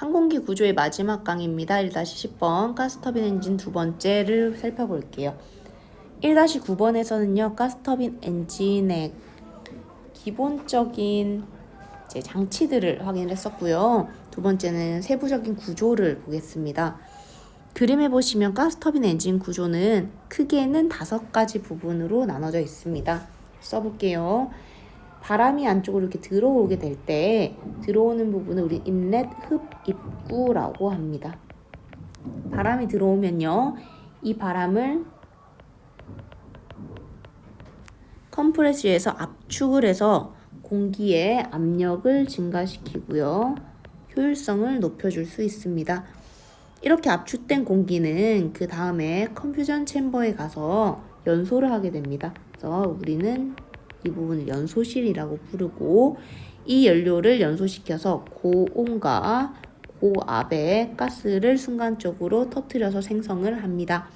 항공기 구조의 마지막 강의입니다. 1-10번 가스터빈 엔진 두 번째를 살펴볼게요. 1-9번에서는요. 가스터빈 엔진의 기본적인 장치들을 확인을 했었고요. 두 번째는 세부적인 구조를 보겠습니다. 그림에 보시면 가스터빈 엔진 구조는 크게는 다섯 가지 부분으로 나눠져 있습니다. 써볼게요. 바람이 안쪽으로 이렇게 들어오게 될 때 들어오는 부분을 우리 인렛 흡 입구라고 합니다. 바람이 들어오면요. 이 바람을 컴프레스에서 압축을 해서 공기의 압력을 증가시키고요. 효율성을 높여줄 수 있습니다. 이렇게 압축된 공기는 그 다음에 컴퓨전 챔버에 가서 연소를 하게 됩니다. 그래서 우리는 이 부분을 연소실이라고 부르고 이 연료를 연소시켜서 고온과 고압의 가스를 순간적으로 터트려서 생성을 합니다.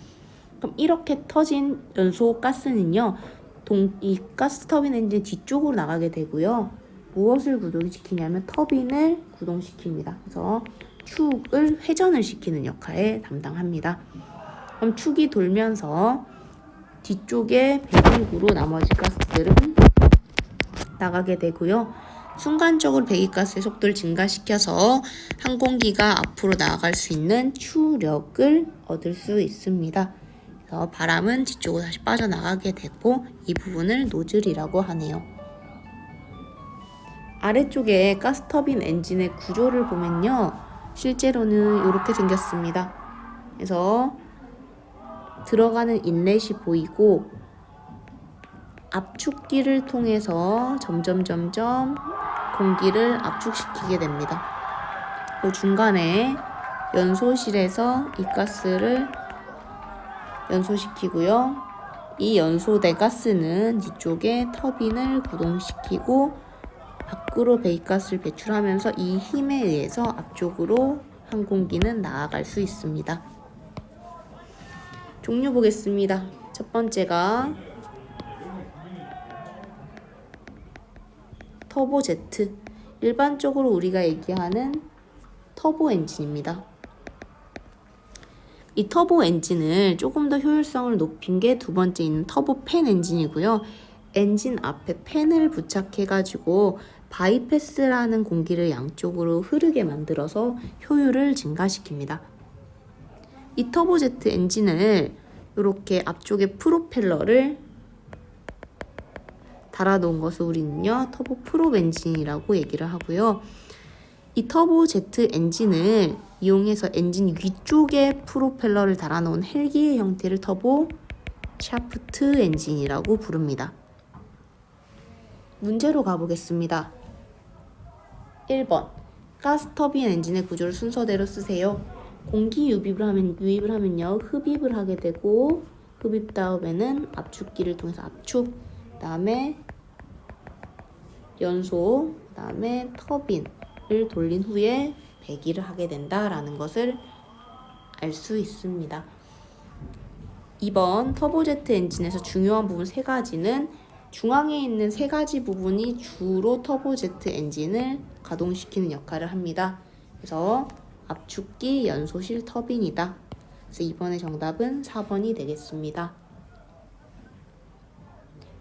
그럼 이렇게 터진 연소 가스는요, 동, 이 가스 터빈 엔진 뒤쪽으로 나가게 되고요. 무엇을 구동시키냐면 터빈을 구동시킵니다. 그래서 축을 회전을 시키는 역할에 담당합니다. 그럼 축이 돌면서 뒤쪽에 배기구로 나머지 가스들은 나가게 되고요. 순간적으로 배기가스의 속도를 증가시켜서 항공기가 앞으로 나아갈 수 있는 추력을 얻을 수 있습니다. 그래서 바람은 뒤쪽으로 다시 빠져나가게 되고 이 부분을 노즐이라고 하네요. 아래쪽에 가스터빈 엔진의 구조를 보면요. 실제로는 이렇게 생겼습니다. 그래서 들어가는 인렛이 보이고 압축기를 통해서 점점 점점 공기를 압축시키게 됩니다. 그 중간에 연소실에서 이 가스를 연소시키고요. 이 연소된 가스는 뒤쪽에 터빈을 구동시키고 밖으로 배기가스를 배출하면서 이 힘에 의해서 앞쪽으로 항공기는 나아갈 수 있습니다. 종류 보겠습니다. 첫 번째가 터보 제트. 일반적으로 우리가 얘기하는 터보 엔진입니다. 이 터보 엔진을 조금 더 효율성을 높인 게 두 번째 있는 터보 팬 엔진이고요. 엔진 앞에 팬을 부착해가지고 바이패스라는 공기를 양쪽으로 흐르게 만들어서 효율을 증가시킵니다. 이 터보제트 엔진을 이렇게 앞쪽에 프로펠러를 달아놓은 것을 우리는요 터보 프롭 엔진이라고 얘기를 하고요. 이 터보 제트 엔진을 이용해서 엔진 위쪽에 프로펠러를 달아놓은 헬기의 형태를 터보 샤프트 엔진이라고 부릅니다. 문제로 가보겠습니다. 1번 가스터빈 엔진의 구조를 순서대로 쓰세요. 공기 유입을 하면 유입을 하면요 흡입을 하게 되고 흡입 다음에는 압축기를 통해서 압축 그다음에 연소 그다음에 터빈을 돌린 후에 배기를 하게 된다라는 것을 알 수 있습니다. 2번 터보제트 엔진에서 중요한 부분 세 가지는 중앙에 있는 세 가지 부분이 주로 터보제트 엔진을 가동시키는 역할을 합니다. 그래서 압축기, 연소실, 터빈이다. 그래서 이번의 정답은 4번이 되겠습니다.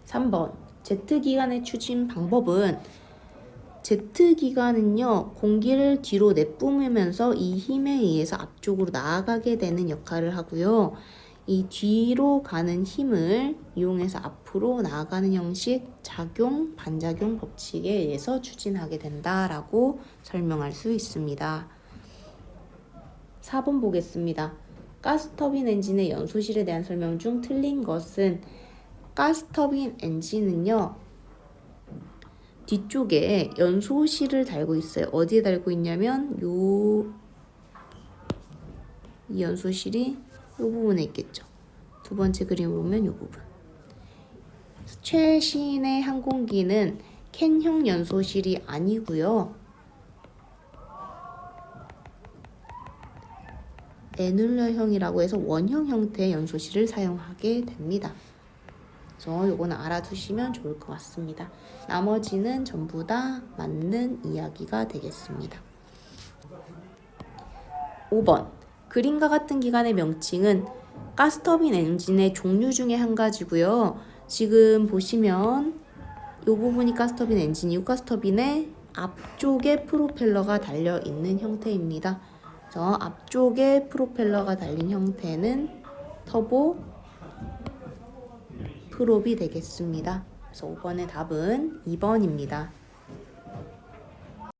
3번 제트기관의 추진 방법은 제트기관은요 공기를 뒤로 내뿜으면서 이 힘에 의해서 앞쪽으로 나아가게 되는 역할을 하고요. 이 뒤로 가는 힘을 이용해서 앞으로 나아가는 형식 작용, 반작용 법칙에 의해서 추진하게 된다라고 설명할 수 있습니다. 4번 보겠습니다. 가스터빈 엔진의 연소실에 대한 설명 중 틀린 것은 가스터빈 엔진은요. 뒤쪽에 연소실을 달고 있어요. 어디에 달고 있냐면 요 이 연소실이 이 부분에 있겠죠. 두 번째 그림 보면 이 부분. 최신의 항공기는 캔형 연소실이 아니고요. 애눌러형이라고 해서 원형 형태의 연소실을 사용하게 됩니다. 그래서 요거는 알아두시면 좋을 것 같습니다. 나머지는 전부 다 맞는 이야기가 되겠습니다. 5번. 그림과 같은 기관의 명칭은 가스터빈 엔진의 종류 중에 한 가지고요. 지금 보시면 이 부분이 가스터빈 엔진이고 가스터빈의 앞쪽에 프로펠러가 달려 있는 형태입니다. 그래서 앞쪽에 프로펠러가 달린 형태는 터보 프롭이 되겠습니다. 그래서 5번의 답은 2번입니다.